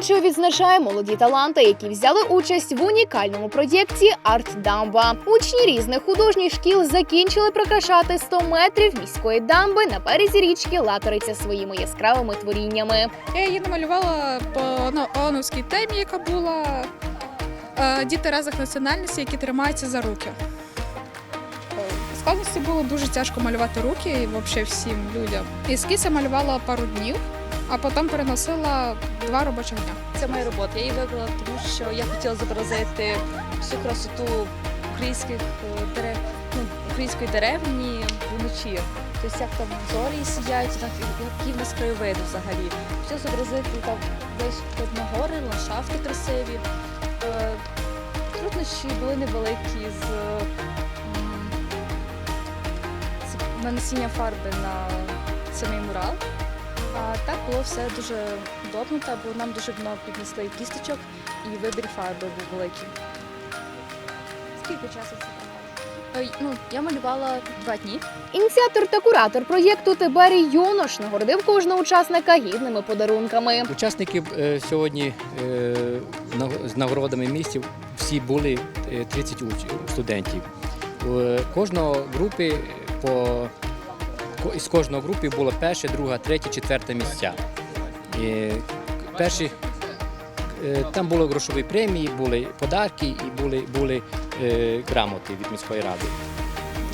Мукачево відзначає молоді таланти, які взяли участь в унікальному проєкті Арт Дамба. Учні різних художніх шкіл закінчили прикрашати 100 метрів міської дамби на березі річки Латориця своїми яскравими творіннями. Я її намалювала по ООНовській темі, яка була е, діти різних національностей, які тримаються за руки. Е, складності було дуже тяжко малювати руки і взагалі всім людям. Ескіз я малювала пару днів, а потім переносила два робочих дня. Це моя робота. Я її вибрала, тому що я хотіла зобразити всю красоту українських е, дерев, ну, української деревні вночі. Тобто як там зорі сіяють, які в нас краєвиди взагалі. Хотіла зобразити там десь видно гори, ландшафти красиві. Е, Труднощі були невеликі з, з нанесіння фарби на самий мурал. А так було все дуже добнуто, бо нам дуже давно піднесли кісточок і вибір фарби був великий. Скільки часу це тривало? Ну, я малювала два дні. Ініціатор та куратор проєкту Тиберій Юнош нагородив кожного учасника гідними подарунками. Учасники е, сьогодні е, з нагородами місців всі були е, 30 студентів. У кожного групи по із кожної групи було перше, друге, третє, четверте місця. І перші е, там були грошові премії, були подарки і були, були е, грамоти від міської ради.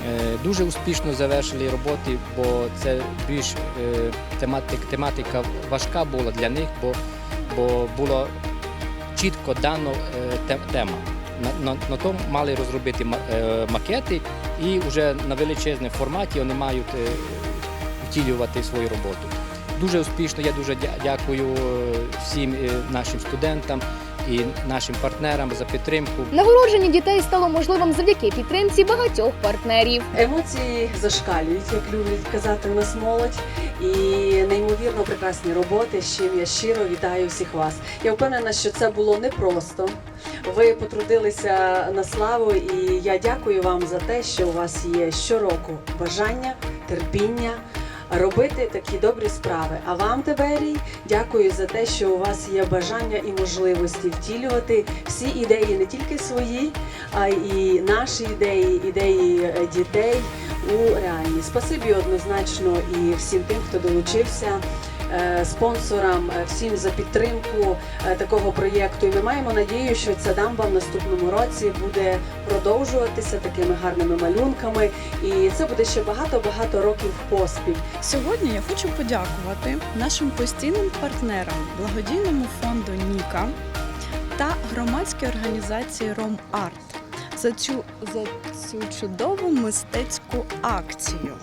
Е, Дуже успішно завершили роботи, бо це більш е, тематик, тематика важка була для них, бо, бо було чітко дано е, тема. На, на, на тому мали розробити е, макети і вже на величезному форматі вони мають е, втілювати свою роботу. Дуже успішно, я дуже дякую е, всім е, нашим студентам і нашим партнерам за підтримку. Нагородження дітей стало можливим завдяки підтримці багатьох партнерів. Емоції зашкалюють, як люблять казати у нас молодь, і неймовірно прекрасні роботи. З чим я щиро вітаю всіх вас. Я впевнена, що це було непросто. Ви потрудилися на славу, і я дякую вам за те, що у вас є щороку бажання, терпіння. Робити такі добрі справи. А вам, Тиберій, дякую за те, що у вас є бажання і можливості втілювати всі ідеї, не тільки свої, а і наші ідеї, ідеї е, дітей у реальність. Спасибі однозначно і всім тим, хто долучився. Е, Спонсорам, е, всім за підтримку е, такого проєкту. І ми маємо надію, що ця дамба в наступному році буде продовжуватися такими гарними малюнками, і це буде ще багато-багато років поспіль. Сьогодні я хочу подякувати нашим постійним партнерам благодійному фонду Ніка та громадській організації Ром Арт за цю, за цю чудову мистецьку акцію,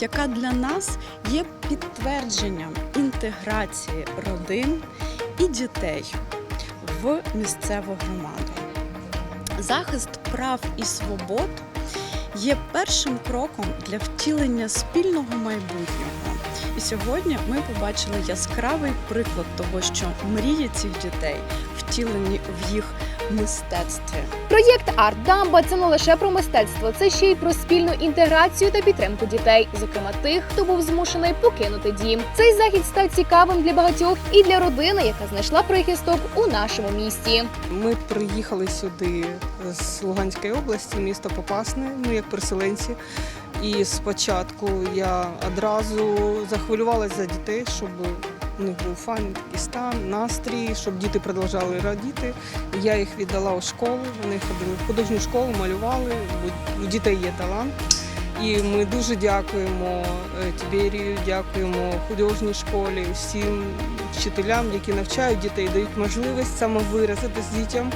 яка для нас є підтвердженням інтеграції родин і дітей в місцеву громаду. Захист прав і свобод є першим кроком для втілення спільного майбутнього. І сьогодні ми побачили яскравий приклад того, що мрії цих дітей втілені в їх мистецтві. Проєкт Арт Дамба це не лише про мистецтво, це ще й про спільну інтеграцію та підтримку дітей, зокрема тих, хто був змушений покинути дім. Цей захід став цікавим для багатьох і для родини, яка знайшла прихисток у нашому місті. Ми приїхали сюди з Луганської області, місто Попасне, ну як переселенці. І спочатку я одразу захвилювалася за дітей, щоб у них був і стан, настрій, щоб діти продовжували радіти. Я їх віддала у школу, вони ходили в художню школу, малювали, у дітей є талант. І ми дуже дякуємо е, Тіберію, дякуємо художній школі, всім вчителям, які навчають дітей, дають можливість самовиразитись дітям,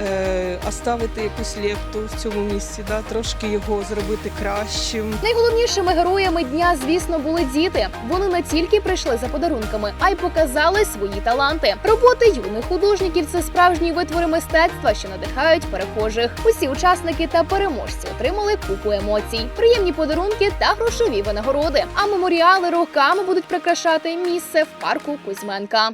е, оставити якусь лепту в цьому місці, да, трошки його зробити кращим. Найголовнішими героями дня, звісно, були діти. Вони не тільки прийшли за подарунками, а й показали свої таланти. Роботи юних художників це справжні витвори мистецтва, що надихають перехожих. Усі учасники та переможці отримали купу емоцій, приємні подарунки та грошові винагороди. А меморіали роками будуть прикрашати місце в парку Кузьменка.